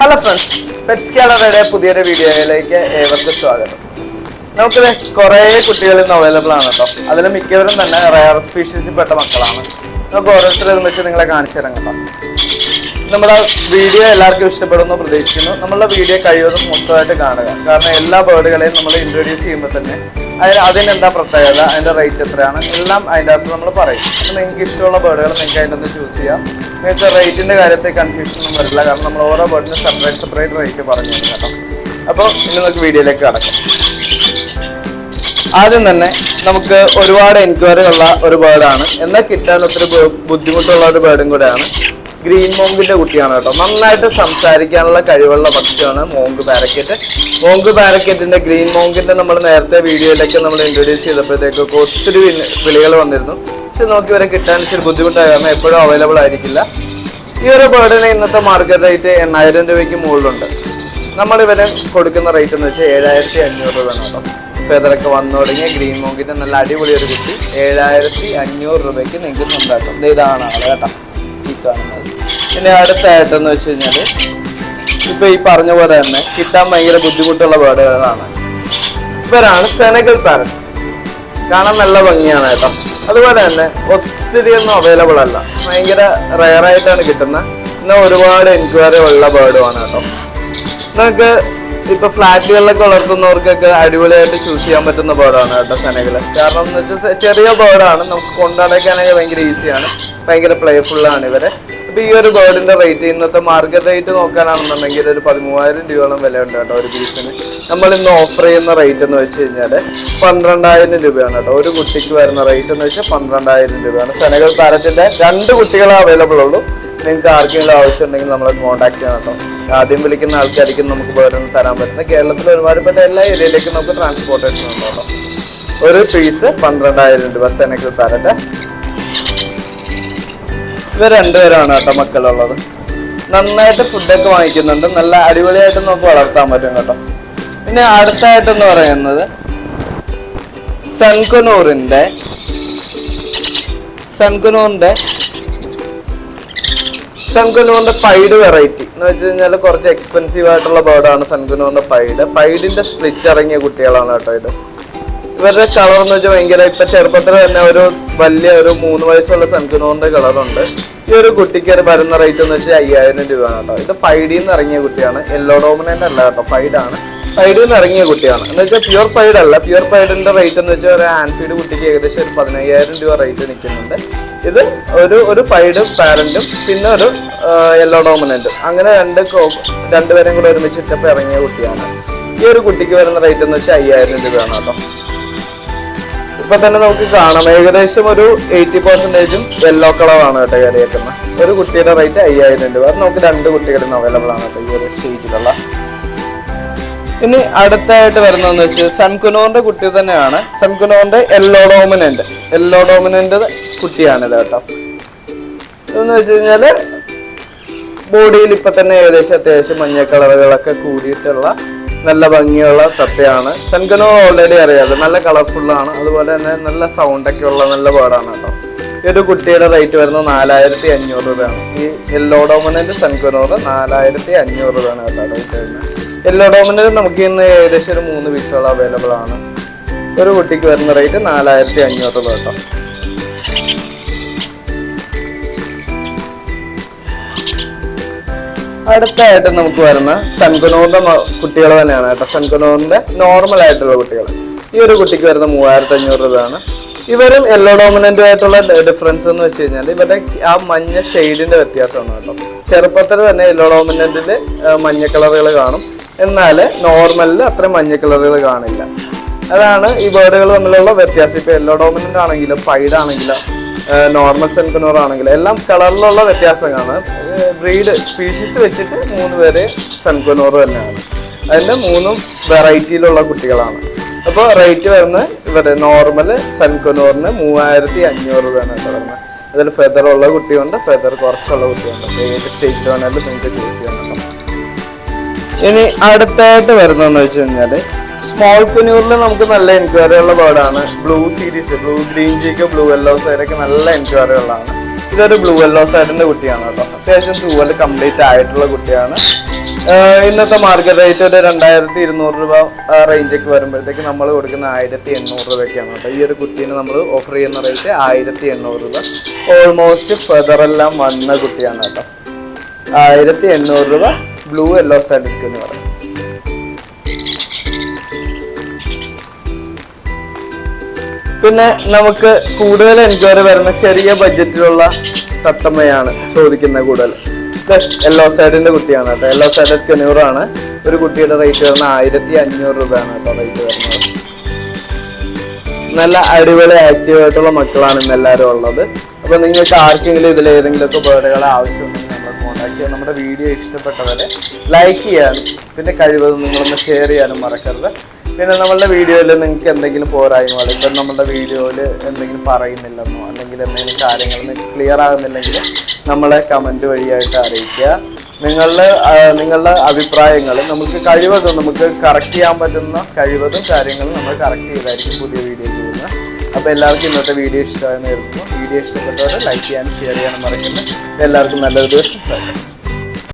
Hello friends pets കാലറയുടെ പുതിയൊരു വീഡിയോയിലേക്ക് ഏവർക്കും സ്വാഗതം. നമുക്കിത് കുറേ കുട്ടികൾ ഇന്ന് അവൈലബിൾ ആണ് അതിൽ മിക്കവരും തന്നെ റയർ സ്പീഷീസിൽ പെട്ട മക്കളാണ്. നമുക്ക് ഓരോരുത്തരും വെച്ച് നിങ്ങളെ കാണിച്ചു തരാം കേട്ടോ. വീഡിയോ എല്ലാവർക്കും ഇഷ്ടപ്പെടുന്നു പ്രതീക്ഷിക്കുന്നു. നമ്മളുടെ വീഡിയോ കഴിവതും മൊത്തമായിട്ട് കാണുക. കാരണം എല്ലാ ബേർഡുകളെയും നമ്മൾ ഇൻട്രൊഡ്യൂസ് ചെയ്യുമ്പോൾ തന്നെ അതിന് എന്താ പ്രത്യേകത? അതിന്റെ റേറ്റ് എത്രയാണ്? എല്ലാം അതിന്റെ അകത്ത് നമ്മൾ പറയും. നിങ്ങൾക്ക് ഇഷ്ടമുള്ള ബേർഡുകൾ നിങ്ങൾക്ക് അതിന്റെ ഒന്ന് ചൂസ് ചെയ്യാം. നിങ്ങൾക്ക് റേറ്റിന്റെ കാര്യത്തിൽ കൺഫ്യൂഷൻ ഒന്നും വരില്ല. കാരണം നമ്മൾ ഓരോ ബേർഡിനും സെപ്പറേറ്റ് സെപ്പറേറ്റ് റേറ്റ് പറഞ്ഞു കേട്ടോ. അപ്പോൾ ഇനി നമുക്ക് വീഡിയോയിലേക്ക് കടക്കാം. ആദ്യം തന്നെ നമുക്ക് ഒരുപാട് എൻക്വയറി ഉള്ള ഒരു ബേർഡാണ് എന്നാൽ കിട്ടാൻ ഒത്തിരി ബുദ്ധിമുട്ടുള്ള ഒരു ബേർഡും കൂടെയാണ് ഗ്രീൻ മോങ്കിന്റെ കുട്ടിയാണ് കേട്ടോ. നന്നായിട്ട് സംസാരിക്കാനുള്ള കഴിവുള്ള പക്ഷിയാണ് മോങ്ക് പാരക്കറ്റ് മോങ്ക് പാരക്കറ്റിന്റെ ഗ്രീൻ മോങ്കിന്റെ നമ്മൾ നേരത്തെ വീഡിയോയിലൊക്കെ നമ്മൾ ഇൻട്രൊഡ്യൂസ് ചെയ്തപ്പോഴത്തേക്കൊക്കെ ഒത്തിരി വിളികൾ വന്നിരുന്നു. പക്ഷെ നോക്കി വരെ കിട്ടാൻ ഇച്ചിരി ബുദ്ധിമുട്ടായ. കാരണം എപ്പോഴും അവൈലബിൾ ആയിരിക്കില്ല. ഈ ഒരു ബേർഡിന് ഇന്നത്തെ മാർക്കറ്റ് റേറ്റ് എണ്ണായിരം രൂപയ്ക്ക് മുകളിലുണ്ട്. നമ്മൾ കൊടുക്കുന്ന റേറ്റ് എന്ന് വെച്ചാൽ ഏഴായിരത്തി അഞ്ഞൂറ് രൂപയാണ് കേട്ടോ. ഫെദറൊക്കെ വന്നു തുടങ്ങിയ ഗ്രീൻ മോങ്കിന്റെ നല്ല അടിപൊളി ഒരു കുട്ടി. ഏഴായിരത്തി അഞ്ഞൂറ് രൂപയ്ക്ക് നിങ്ങൾക്ക് സ്വന്തമാക്കാം ഇതാണ് ആൾ കേട്ടോ. ഈ കാണുന്നത്. പിന്നെ അടുത്തായിട്ടെന്ന് വെച്ച് കഴിഞ്ഞാൽ ഇപ്പോൾ ഈ പറഞ്ഞ പോലെ തന്നെ കിട്ടാൻ ഭയങ്കര ബുദ്ധിമുട്ടുള്ള ബേർഡുകളാണ് ഇവരാണ് സെനഗൽ പാരറ്റ് കാണാൻ നല്ല ഭംഗിയാണ് കേട്ടോ. അതുപോലെ തന്നെ ഒത്തിരി ഒന്നും അവൈലബിൾ അല്ല. ഭയങ്കര റയർ ആയിട്ടാണ് കിട്ടുന്നത് എന്നാൽ ഒരുപാട് എൻക്വയറി ഉള്ള ബേർഡുമാണ് കേട്ടോ. നിങ്ങൾക്ക് ഇപ്പൊ ഫ്ലാറ്റുകളിലൊക്കെ വളർത്തുന്നവർക്കൊക്കെ അടിപൊളിയായിട്ട് ചൂസ് ചെയ്യാൻ പറ്റുന്ന ബേർഡാണ് കേട്ടോ സെനകൾ കാരണം എന്ന് വെച്ചാൽ ചെറിയ ബേർഡാണ് നമുക്ക് കൊണ്ടുനടക്കാനൊക്കെ ഭയങ്കര ഈസിയാണ് ഭയങ്കര പ്ലേഫുള്ളാണ് ഇവരെ. ഇപ്പൊ ഈ ഒരു ബേർഡിന്റെ റേറ്റ് ഇന്നത്തെ മാർക്കറ്റ് റേറ്റ് നോക്കാനാണെന്നുണ്ടെങ്കിൽ ഒരു പതിമൂവായിരം രൂപയോളം വില ഉണ്ട് കേട്ടോ ഒരു പീസിന് നമ്മൾ ഇന്ന് ഓഫർ ചെയ്യുന്ന റേറ്റ് എന്ന് വെച്ച് കഴിഞ്ഞാൽ പന്ത്രണ്ടായിരം രൂപയാണ് കേട്ടോ. ഒരു കുട്ടിക്ക് വരുന്ന റേറ്റ് എന്ന് വെച്ചാൽ പന്ത്രണ്ടായിരം രൂപയാണ്. സെനകൾ പാരറ്റിന്റെ രണ്ട് കുട്ടികളെ അവൈലബിൾ ഉള്ളൂ. നിങ്ങൾക്ക് ആർക്കെങ്കിലും ആവശ്യം ഉണ്ടെങ്കിൽ നമ്മളെ കോൺടാക്ട് ചെയ്യണം കേട്ടോ. ആദ്യം വിളിക്കുന്ന ആൾക്കാർക്കും നമുക്ക് വേറെ തരാൻ പറ്റുന്ന കേരളത്തിൽ ഒരുമാതിരിപ്പെട്ട എല്ലാ ഏരിയയിലേക്കും നമുക്ക് ട്രാൻസ്പോർട്ടേഷൻ ഉണ്ട് ഒരു പീസ് പന്ത്രണ്ടായിരം രൂപ സെനകൾ പാരറ്റ് ഇവർ രണ്ടുപേരാണ് കേട്ടോ മക്കളുള്ളത്. നന്നായിട്ട് ഫുഡൊക്കെ വാങ്ങിക്കുന്നുണ്ട്. നല്ല അടിപൊളിയായിട്ട് നമുക്ക് വളർത്താൻ പറ്റും കേട്ടോ. പിന്നെ അടുത്തായിട്ടെന്ന് പറയുന്നത് സൺകുനൂറിന്റെ സൺകുനൂറിന്റെ സൺകുനൂറിന്റെ പൈഡ് വെറൈറ്റി എന്ന് വെച്ച് കഴിഞ്ഞാൽ കുറച്ച് എക്സ്പെൻസീവ് ആയിട്ടുള്ള ബേർഡാണ് സൺകുനൂറിന്റെ പൈഡ്. പൈഡിന്റെ സ്പ്ലിറ്റ് ഇറങ്ങിയ കുട്ടികളാണ് കേട്ടോ ഇത്. ഇവരുടെ കളർ എന്ന് വെച്ചാൽ ഭയങ്കര ഇപ്പൊ ചെറുപ്പത്തിൽ തന്നെ ഒരു വലിയ ഒരു മൂന്ന് വയസ്സുള്ള സൺകുനോറിന്റെ കളറുണ്ട് ഈ ഒരു കുട്ടിക്ക് വരുന്ന റേറ്റ് എന്ന് വെച്ചാൽ അയ്യായിരം രൂപയാണ് കേട്ടോ. ഇത് നിന്ന് ഇറങ്ങിയ കുട്ടിയാണ്. യെല്ലോ ഡോമിനന്റ് അല്ല കേട്ടോ പൈഡാണ് പൈഡിൽ നിന്ന് ഇറങ്ങിയ കുട്ടിയാണ്. എന്ന് വെച്ചാൽ പ്യുർ പൈഡ് അല്ല. പ്യുർ പൈഡിന്റെ റേറ്റ് എന്ന് വെച്ചാൽ ഒരു ആൻഫീഡ് കുട്ടിക്ക് ഏകദേശം ഒരു പതിനയ്യായിരം രൂപ റേറ്റ് നിൽക്കുന്നുണ്ട് ഇത് ഒരു ഒരു പൈഡ് പാരന്റും പിന്നെ ഒരു യെല്ലോ ഡോമിനന്റും അങ്ങനെ രണ്ട് രണ്ടുപേരും കൂടെ ഒരുമിച്ചിട്ടപ്പോൾ ഇറങ്ങിയ കുട്ടിയാണ്. ഈ ഒരു കുട്ടിക്ക് വരുന്ന റേറ്റ് എന്ന് വെച്ചാൽ അയ്യായിരം രൂപയാണ് കേട്ടോ. ഇപ്പൊ തന്നെ നമുക്ക് കാണാം. ഏകദേശം ഒരു എയ്റ്റി പെർസെന്റേജും യെല്ലോ കളറാണ് കേട്ടോ കയറിയേക്കുന്നത്. ഒരു കുട്ടിയുടെ റേറ്റ് അയ്യായിരം രൂപ. നമുക്ക് രണ്ട് കുട്ടികളിൽ അവൈലബിൾ ആണ് കേട്ടോ ഈ ഒരു സ്റ്റേജിലുള്ള ഇനി അടുത്തായിട്ട് വരുന്നതെന്ന് വെച്ചാൽ സൺകുനോറിന്റെ കുട്ടി തന്നെയാണ്. സൺകുനോറിന്റെ യെല്ലോ ഡോമിനന്റ് യെല്ലോ ഡോമിനന്റ് കുട്ടിയാണിത് കേട്ടോ. എന്ന് വെച്ച് കഴിഞ്ഞാൽ ബോഡിയിൽ ഇപ്പൊ തന്നെ ഏകദേശം അത്യാവശ്യം മഞ്ഞ കളറുകളൊക്കെ കൂടിയിട്ടുള്ള നല്ല ഭംഗിയുള്ള തത്തയാണ്. ശങ്കനോ ഓൾറെഡി അറിയാതെ നല്ല കളർഫുള്ളാണ് അതുപോലെ തന്നെ നല്ല സൗണ്ട് ഒക്കെ ഉള്ള നല്ല ബേർഡാണ് കേട്ടോ. ഈ ഒരു കുട്ടിയുടെ റേറ്റ് വരുന്നത് നാലായിരത്തി അഞ്ഞൂറ് രൂപയാണ്. ഈ യെല്ലോ ഡോമിനന്റ് സൺകനോറ് നാലായിരത്തി അഞ്ഞൂറ് രൂപയാണ് കേട്ടോ റേറ്റ് വരുന്നത്. യെല്ലോ ഡോമിനന്റ് നമുക്ക് ഇന്ന് ഏകദേശം ഒരു മൂന്ന് പീസുകൾ അവൈലബിൾ ആണ്. ഒരു കുട്ടിക്ക് വരുന്ന റേറ്റ് നാലായിരത്തി അഞ്ഞൂറ് രൂപ കേട്ടോ. അടുത്തായിട്ട് നമുക്ക് വരുന്ന സൺകുനോറിന്റെ കുട്ടികൾ തന്നെയാണ് കേട്ടോ. സൺകുനോറിന്റെ നോർമൽ ആയിട്ടുള്ള കുട്ടികൾ. ഈ ഒരു കുട്ടിക്ക് വരുന്ന മൂവായിരത്തി അഞ്ഞൂറ് രൂപയാണ്. ഇവരും യെല്ലോ ഡോമിനന്റും ആയിട്ടുള്ള ഡിഫറൻസ് എന്ന് വെച്ച് കഴിഞ്ഞാൽ ഇവരുടെ ആ മഞ്ഞ ഷെയ്ഡിന്റെ വ്യത്യാസമാണ് കേട്ടോ. ചെറുപ്പത്തിൽ തന്നെ യെല്ലോ ഡോമിനന്റിൽ മഞ്ഞ കളറുകൾ കാണും. എന്നാൽ നോർമലിൽ അത്ര മഞ്ഞ കളറുകൾ കാണില്ല. അതാണ് ഈ ബേർഡുകൾ തമ്മിലുള്ള വ്യത്യാസം. ഇപ്പൊ യെല്ലോ ഡോമിനന്റ് ആണെങ്കിലും പൈഡ് ആണെങ്കിലും നോർമൽ സെൻകുനോർ ആണെങ്കിൽ എല്ലാം കളറിലുള്ള വ്യത്യാസങ്ങളാണ്. ബ്രീഡ് സ്പീഷീസ് വെച്ചിട്ട് മൂന്ന് പേര് സൺകുനോർ തന്നെയാണ്. അതിന്റെ മൂന്നും വെറൈറ്റിയിലുള്ള കുട്ടികളാണ്. അപ്പോൾ റേറ്റ് വരുന്നത് ഇവരുടെ നോർമൽ സൺകുനോറിന് മൂവായിരത്തി അഞ്ഞൂറ് രൂപയാണ് കേട്ടോ വരുന്നത്. അതിൽ ഫെദർ ഉള്ള കുട്ടിയുണ്ട് ഫെദർ കുറച്ചുള്ള കുട്ടിയുണ്ട്. ഏത് സ്റ്റേറ്റിൽ വേണമെങ്കിലും നിങ്ങൾക്ക് ചൂസ് ചെയ്യാൻ ഇനി അടുത്തായിട്ട് വരുന്നതെന്ന് വെച്ച് കഴിഞ്ഞാൽ സ്മോൾ കുനൂറിൽ നമുക്ക് നല്ല എൻക്വയറി ഉള്ള ബേർഡാണ് blue series blue green cheek blue yellow സൈഡൊക്കെ നല്ല എൻക്വയറി ഉള്ളതാണ്. ഇതൊരു ബ്ലൂ യെല്ലോ സൈഡിന്റെ കുട്ടിയാണ് കേട്ടോ. അത്യാവശ്യം തൂവൽ കംപ്ലീറ്റ് ആയിട്ടുള്ള കുട്ടിയാണ്. ഇന്നത്തെ മാർക്കറ്റ് റേറ്റ് ഒരു രണ്ടായിരത്തി ഇരുന്നൂറ് രൂപ റേഞ്ചൊക്കെ വരുമ്പോഴത്തേക്ക് നമ്മൾ കൊടുക്കുന്ന ആയിരത്തി എണ്ണൂറ് രൂപയ്ക്കാണ് കേട്ടോ. ഈ ഒരു കുട്ടീനെ നമ്മൾ ഓഫർ ചെയ്യുന്ന റേറ്റ് ആയിരത്തി എണ്ണൂറ് രൂപ ഓൾമോസ്റ്റ് ഫെതറെല്ലാം വന്ന കുട്ടിയാണ് കേട്ടോ. ആയിരത്തി എണ്ണൂറ് രൂപ ബ്ലൂ യെല്ലോ സൈഡ് എന്ന് പറയും. പിന്നെ നമുക്ക് കൂടുതൽ എൻക്വയറി വരുന്ന ചെറിയ ബഡ്ജറ്റിലുള്ള തത്തമ്മയാണ് ചോദിക്കുന്നത് കൂടുതൽ. എല്ലോ സൈഡിന്റെ കുട്ടിയാണ് കേട്ടോ. എല്ലോ സൈഡ് കെനൂറാണ് ഒരു കുട്ടിയുടെ റേറ്റ് വരുന്ന ആയിരത്തി അഞ്ഞൂറ് രൂപയാണ് കേട്ടോ റേറ്റ് വരുന്നത്. നല്ല അടിപൊളി ആക്റ്റീവ് ആയിട്ടുള്ള മക്കളാണ് ഇന്ന് എല്ലാവരും ഉള്ളത്. അപ്പൊ നിങ്ങൾക്ക് ആർക്കെങ്കിലും ഇതിൽ ഏതെങ്കിലുമൊക്കെ ബേർഡുകളെ ആവശ്യമുണ്ടെങ്കിൽ നമ്മൾ കോൺടാക്ട് ചെയ്യാം നമ്മുടെ വീഡിയോ ഇഷ്ടപ്പെട്ടവരെ ലൈക്ക് ചെയ്യാനും പിന്നെ കഴിവതും നിങ്ങളൊന്ന് ഷെയർ ചെയ്യാനും മറക്കരുത്. പിന്നെ നമ്മളുടെ വീഡിയോയിൽ നിങ്ങൾക്ക് എന്തെങ്കിലും പോരായ്മകൾ ഇപ്പം നമ്മളുടെ വീഡിയോയിൽ എന്തെങ്കിലും പറയുന്നില്ലെന്നോ അല്ലെങ്കിൽ എന്തെങ്കിലും കാര്യങ്ങൾ നിങ്ങൾക്ക് ക്ലിയർ ആകുന്നില്ലെങ്കിൽ നമ്മളെ കമന്റ് വഴിയായിട്ട് അറിയിക്കുക. നിങ്ങളുടെ നിങ്ങളുടെ അഭിപ്രായങ്ങൾ നമുക്ക് കഴിവതും നമുക്ക് കറക്റ്റ് ചെയ്യാൻ പറ്റുന്ന കഴിവതും കാര്യങ്ങൾ നമ്മൾ കറക്റ്റ് ചെയ്തായിരിക്കും പുതിയ വീഡിയോ ചെയ്യുന്നത്. അപ്പോൾ എല്ലാവർക്കും ഇന്നത്തെ വീഡിയോ ഇഷ്ടമായി വീഡിയോ ഇഷ്ടപ്പെട്ടവരെ ലൈക്ക് ചെയ്യാനും ഷെയർ ചെയ്യാനും മറക്കുന്നത് എല്ലാവർക്കും നല്ലൊരു ദിവസം.